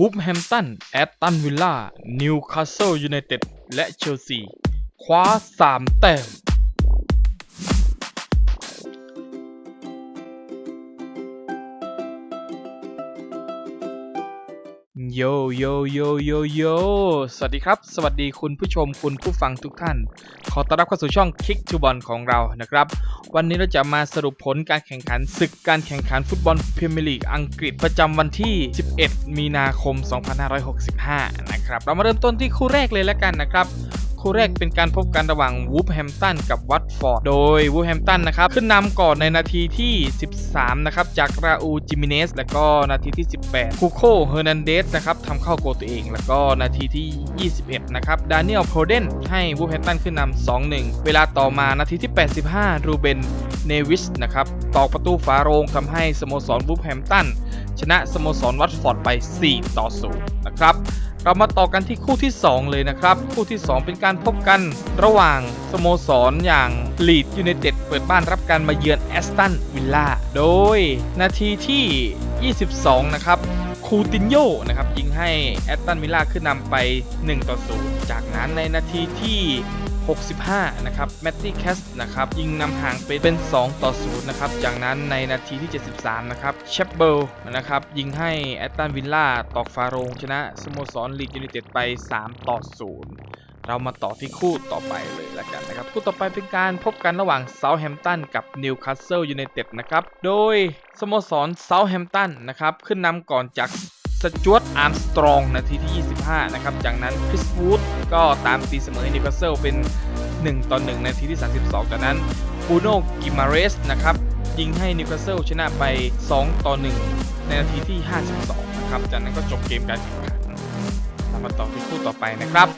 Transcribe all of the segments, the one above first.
วูฟแฮมตัน แอตตันวิลล่า นิวคาสเซิลยูไนเต็ด และเชลซี คว้า 3 แต้ม โยโยโยโยโยสวัสดีครับ สวัสดีคุณผู้ชมคุณผู้ฟังทุกท่าน ขอต้อนรับเข้าสู่ช่อง Kick to Ball ของเรานะครับ วันนี้เราจะมาสรุปผลการแข่งขันศึกการแข่งขันฟุตบอลพรีเมียร์ลีกอังกฤษประจำวันที่ 11 มีนาคม 2565 นะครับ เรามาเริ่มต้นที่คู่แรกเลยแล้วกันนะครับ คู่แรกเป็นการพบกันระหว่างวูฟแฮมตันกับวัตฟอร์ด โดยวูฟแฮมตันนะครับ ขึ้นนำก่อนในนาทีที่ 13 นะครับ จากราอูจิมิเนส แล้วก็นาทีที่ 18 คูโคเฮอร์นันเดสนะครับทำเข้าโกลตัวเอง แล้วก็นาทีที่ 21 นะครับ ดานิเอลโพเดนให้วูฟแฮมตันขึ้นนำ2-1 เวลาต่อมานาทีที่ 85 รูเบน เนวิส นะครับตอกประตูฝาโรงทำให้สโมสรวูฟแฮมตันชนะสโมสรวัตฟอร์ดไป 4 ต่อ 0 นะครับ เรามาต่อกันที่คู่ที่ 2 เลยนะครับ คู่ที่ 2 เป็นการพบกันระหว่างสโมสรอย่างลีดยูไนเต็ดเปิดบ้านรับการมาเยือนแอสตันวิลล่าโดยนาทีที่ 22 นะครับคูตินโยนะครับยิงให้แอสตันวิลล่าขึ้นนำไป 1 ต่อ 0 จากนั้นในนาทีที่ 65 นะครับแมตตี้แคสนะครับยิงนำห่างไปเป็น 2 ต่อ 0 นะครับ จากนั้นในนาทีที่ 73 นะครับเชฟเบิลนะครับยิงให้แอตตันวิลล่าตอกฟาโรงชนะสโมสรลีดยูไนเต็ดไป 3 ต่อ 0เรามาต่อที่คู่ต่อไปเลยละกันนะครับ คู่ต่อไปเป็นการพบกันระหว่างเซาท์แฮมป์ตันกับนิวคาสเซิลยูไนเต็ดนะครับ โดยสโมสรเซาท์แฮมป์ตันนะครับ ขึ้นนำก่อนจาก สจวตอาร์มสตรองนาทีที่ 25 นะครับ จากนั้นคริสวูดก็ตามตีเสมอนิวคาสเซิลเป็น 1 ต่อ 1 นาทีที่ 32 จากนั้นบูโนกิมาเรสนะครับยิงให้นิวคาสเซิลชนะไป 2 ต่อ 1 ในนาทีที่ 52 นะครับ จากนั้นก็จบเกมการแข่งขันเรามาต่อที่คู่ต่อไปนะครับ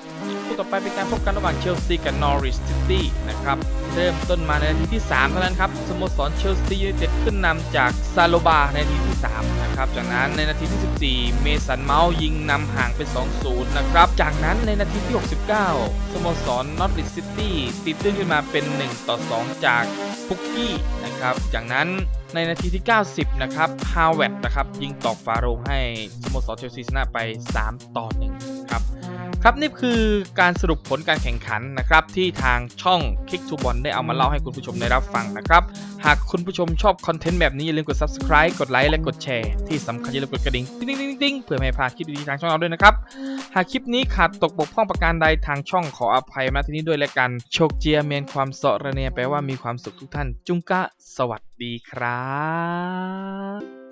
คู่ต่อไปเป็นการพบกันระหว่างเชลซีกับนอริสซิตี้นะครับ เริ่มต้นมาในนาทีที่ 3 เท่านั้นครับ สโมสรเชลซียูไนเต็ดขึ้นนำจากซาโลบาในนาที 3นะครับจากนั้นในนาทีที่ 14 เมสันเมาส์ยิงนำห่างเป็น 2-0 นะครับ จากนั้นในนาทีที่ 69 สโมสรนอตติสซิตี้ตีตื้นขึ้นมาเป็น1ต่อ2จากพุกกี้นะครับ จากนั้นในนาทีที่ 90 นะครับฮาวเวตนะครับ ยิงตอกฟาโรงให้สโมสรเชลซีชนะไป 3 ต่อ 1 ครับนี่คือการสรุปผลการแข่งขันนะครับที่ทางช่อง Kick to Ball ได้เอามาเล่าให้คุณผู้ชมได้รับฟังนะครับ หากคุณผู้ชมชอบคอนเทนต์แบบนี้ อย่าลืมกด subscribe กดไลค์และกดแชร์ ที่สำคัญอย่าลืมกดกระดิ่งติ๊งติ๊งติ๊งติ๊งเพื่อไม่ให้พลาดคลิปดีๆทางช่องเราด้วยนะครับ หากคลิปนี้ขาดตกบกพร่องประการใดทางช่องขออภัยมาที่นี้ด้วยและกันโชคเจียเมียนความเสาะระเนียแปลว่ามีความสุขทุกท่าน จุงกะสวัสดีครับ